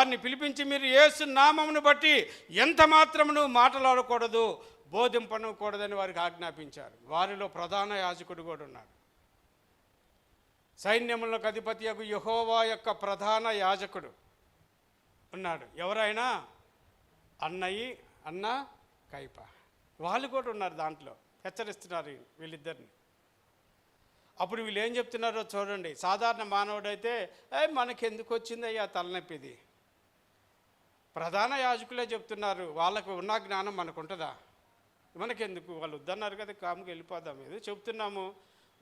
వారిని పిలిపించి మీరు యేసు నామమును బట్టి ఎంత మాత్రమును మాట్లాడకూడదు బోధింపనకూడదని వారికి ఆజ్ఞాపించారు. వారిలో ప్రధాన యాజకుడు కూడా ఉన్నాడు. సైన్యములకు అధిపతి యొక్క యహోవా యొక్క ప్రధాన యాజకుడు ఉన్నాడు. ఎవరైనా? అన్నయ్యి అన్న కైప. వాళ్ళు కూడా ఉన్నారు దాంట్లో. హెచ్చరిస్తున్నారు వీళ్ళిద్దరిని. అప్పుడు వీళ్ళు ఏం చెప్తున్నారో చూడండి. సాధారణ మానవుడైతే ఏ మనకెందుకు వచ్చిందయ్యా తలనొప్పిది? ప్రధాన యాజకులే చెప్తున్నారు వాళ్ళకు ఉన్న జ్ఞానం మనకు ఉంటుందా మనకెందుకు? వాళ్ళు వద్దన్నారు కదా కాముకి వెళ్ళిపోదాం ఏదో చెప్తున్నాము.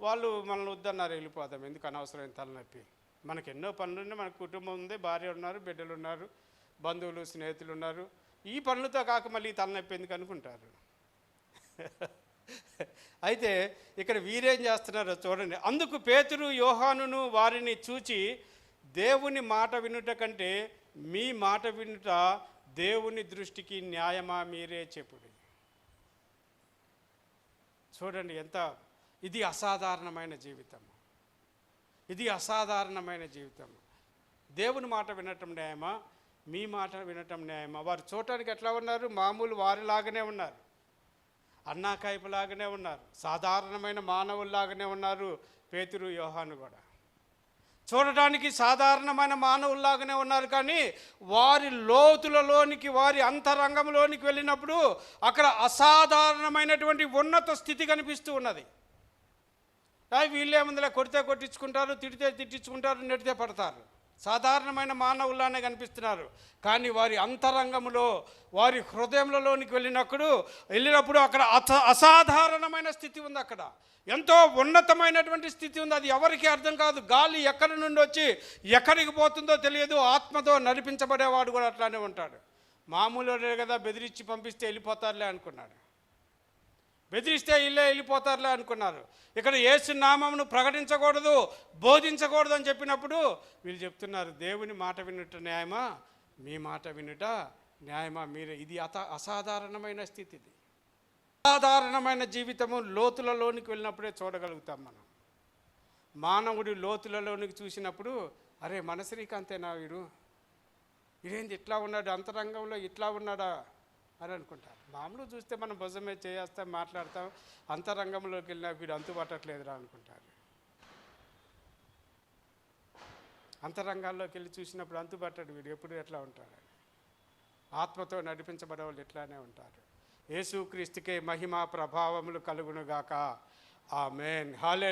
వాళ్ళు మనల్ని వద్దన్నారు వెళ్ళిపోదాం ఎందుకు అనవసరమైన తలనొప్పి? మనకు ఎన్నో పనులు ఉన్నాయి మన కుటుంబం ఉంది భార్య ఉన్నారు బిడ్డలు ఉన్నారు బంధువులు స్నేహితులు ఉన్నారు. ఈ పనులతో కాక మళ్ళీ తలనొప్పి ఎందుకు అనుకుంటారు? అయితే ఇక్కడ వీరేం చేస్తున్నారో చూడండి. అందుకు పేతురు యోహానును వారిని చూచి దేవుని మాట వినుట కంటే మీ మాట వినుట దేవుని దృష్టికి న్యాయమా మీరే చెప్పుడి. చూడండి ఎంత ఇది అసాధారణమైన జీవితం ఇది అసాధారణమైన జీవితం దేవుని మాట వినటం న్యాయమా? మీ మాట వినటం న్యాయమా? వారు చూడటానికి ఎట్లా ఉన్నారు? మామూలు వారిలాగానే ఉన్నారు. అన్నాకాయపులాగానే ఉన్నారు. సాధారణమైన మానవుల్లాగానే ఉన్నారు పేతురు యోహాను కూడా. చూడటానికి సాధారణమైన మానవుల్లాగానే ఉన్నారు కానీ వారి లోతులలోనికి వారి అంతరంగంలోనికి వెళ్ళినప్పుడు అక్కడ అసాధారణమైనటువంటి ఉన్నత స్థితి కనిపిస్తూ ఉన్నది. అయ్ వీళ్ళేముందులే కొడితే కొట్టించుకుంటారు తిడితే తిట్టించుకుంటారు నెడితే పడతారు. సాధారణమైన మానవుల్లానే కనిపిస్తున్నారు. కానీ వారి అంతరంగంలో వారి హృదయంలోనికి వెళ్ళినప్పుడు వెళ్ళినప్పుడు అక్కడ అస అసాధారణమైన స్థితి ఉంది అక్కడ. ఎంతో ఉన్నతమైనటువంటి స్థితి ఉంది. అది ఎవరికి అర్థం కాదు. గాలి ఎక్కడి నుండి వచ్చి ఎక్కడికి పోతుందో తెలియదు. ఆత్మతో నడిపించబడేవాడు కూడా అట్లానే ఉంటాడు. మామూలు కదా బెదిరించి పంపిస్తే వెళ్ళిపోతారులే అనుకున్నాడు. బెదిరిస్తే ఇల్లే వెళ్ళిపోతారులే అనుకున్నారు. ఇక్కడ యేసు నామమును ప్రకటించకూడదు బోధించకూడదు అని చెప్పినప్పుడు వీళ్ళు చెప్తున్నారు దేవుని మాట వినుట న్యాయమా? మీ మాట వినుట న్యాయమా? మీరు ఇది అత అసాధారణమైన స్థితి ఇది అసాధారణమైన జీవితము లోతులలోనికి వెళ్ళినప్పుడే చూడగలుగుతాం మనం. మానవుడి లోతులలోనికి చూసినప్పుడు అరే మన శ్రీకాంతేనా వీడు? ఇదేంది ఇట్లా ఉన్నాడు? అంతరంగంలో ఇట్లా ఉన్నాడా? అని అనుకుంటారు. మామూలు చూస్తే మనం భుజమే చేస్తాం మాట్లాడతాం అంతరంగంలోకి వెళ్ళినా వీడు అంతుపట్టట్లేదురా అనుకుంటారు. అంతరంగాల్లోకి వెళ్ళి చూసినప్పుడు అంతుపట్టడు వీడు ఎప్పుడు ఎట్లా ఉంటాడు? ఆత్మతో నడిపించబడే వాళ్ళు ఇట్లానే ఉంటారు. యేసుక్రీస్తుకే మహిమ ప్రభావములు కలుగునుగాక. ఆ మేన్ హాలే